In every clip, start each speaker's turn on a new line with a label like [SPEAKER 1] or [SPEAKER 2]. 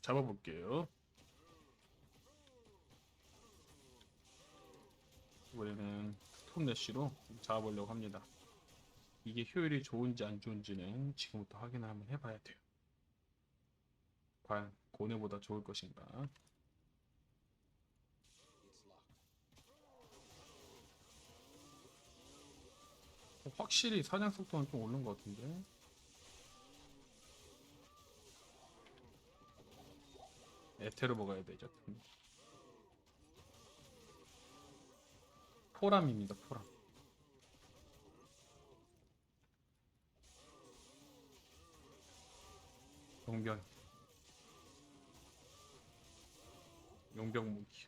[SPEAKER 1] 잡아볼게요. 이번에는 스톱래쉬로 잡아보려고 합니다. 이게 효율이 좋은지 안 좋은지는 지금부터 확인을 한번 해봐야 돼요. 과연 고뇌보다 좋을 것인가? 어, 확실히 사냥 속도는 좀 오른 것 같은데? 에테르 먹어야 되죠. 포람입니다, 포람. 용병. 용병 무기.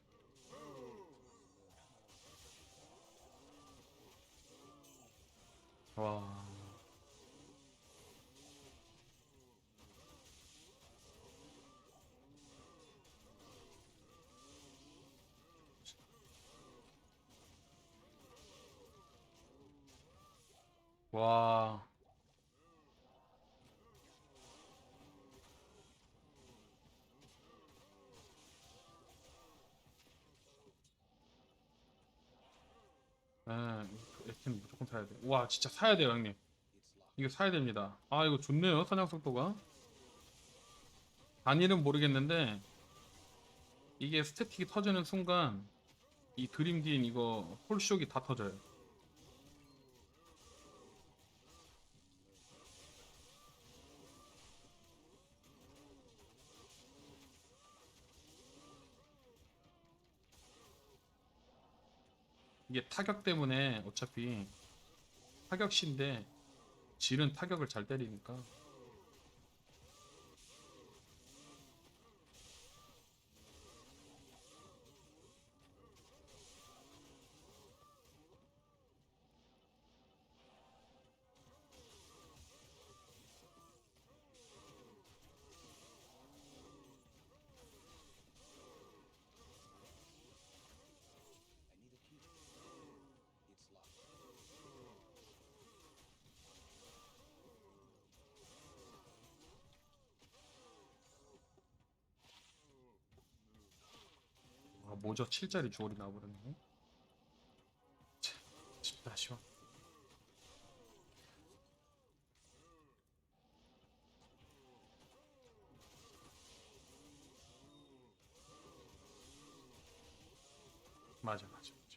[SPEAKER 1] 와. 와. 아, 에스틴 무조건 사야 돼. 와, 진짜 사야 돼요, 형님. 이거 사야 됩니다. 아, 이거 좋네요, 사냥 속도가. 단일은 모르겠는데, 이게 스태틱이 터지는 순간, 이 드림딘 이거 홀쇼기 다 터져요. 이게 타격 때문에 어차피 타격신데 질은 타격을 잘 때리니까 모저 7짜리 주얼이 나와버렸네. 참, 쉽다 쉬워. 맞아 맞아 맞아.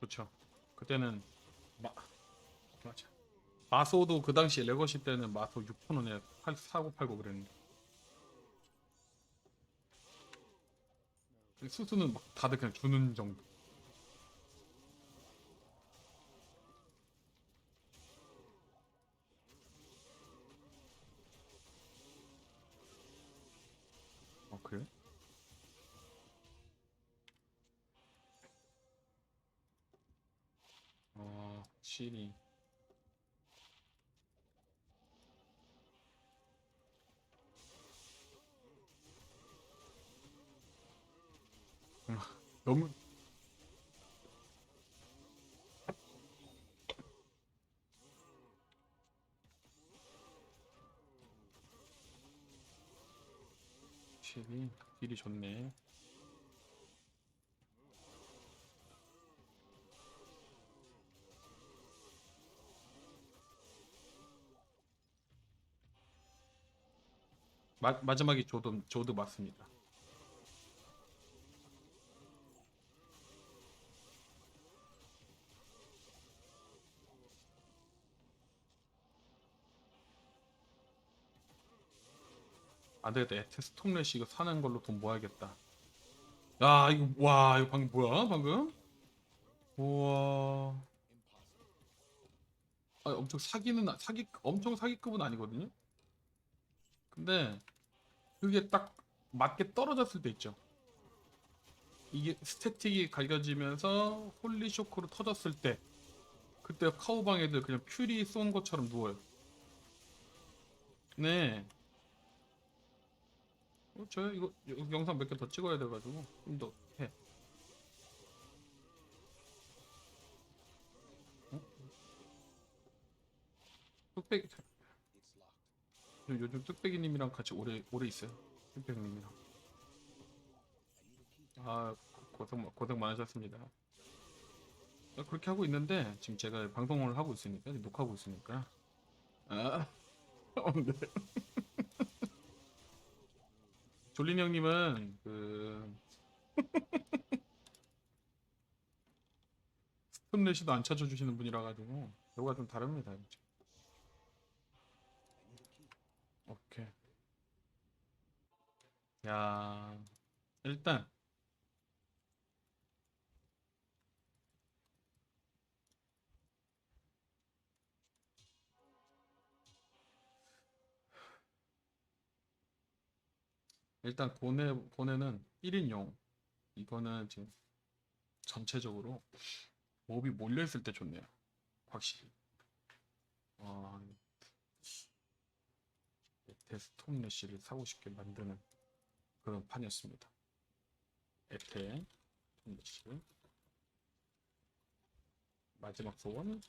[SPEAKER 1] 그렇죠 그때는 마 맞아. 마소도 그 당시 레거시 때는 마소 6,000원에 팔, 사고 팔고 그랬는데. 수수는 막 다들 그냥 주는 정도. 어 그래? 어 시리 너무 시리 딜이 좋네 마, 마지막이 조드 조드 맞습니다. 안 되겠다. 에테 스톰렛이 이거 사는 걸로 돈 모아야겠다. 야, 이거, 와, 이거 방금 뭐야, 방금? 우와. 아, 엄청 사기는, 사기, 엄청 사기급은 아니거든요? 근데, 그게 딱 맞게 떨어졌을 때 있죠. 이게 스태틱이 갈겨지면서 홀리 쇼크로 터졌을 때, 그때 카우방 애들 그냥 퓨리 쏜 것처럼 누워요. 네. 어, 저 이거 여- 영상 몇 개 더 찍어야 돼가지고 좀 더 해. 어? 뚝배기 저 요즘 뚝배기님이랑 같이 오래 오래 있어요. 뚝배기님이랑. 아 고- 고생 많- 고생 많으셨습니다. 아, 그렇게 하고 있는데 지금 제가 방송을 하고 있으니까 녹화하고 있으니까 아 어, 네. 졸린 형님은 그 스톱레시도 안 찾아주시는 분이라 가지고 요가 좀 다릅니다. 오케이. 야 일단 일단 고뇌 고뇌는 1인용 이거는 지금 전체적으로 몹이 몰려 있을 때 좋네요. 확실히. 어, 데스톱 내시를 사고 싶게 만드는 그런 판이었습니다. 에테 내시 마지막 소원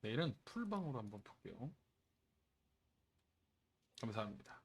[SPEAKER 1] 내일은 풀방으로 한번 볼게요. 감사합니다.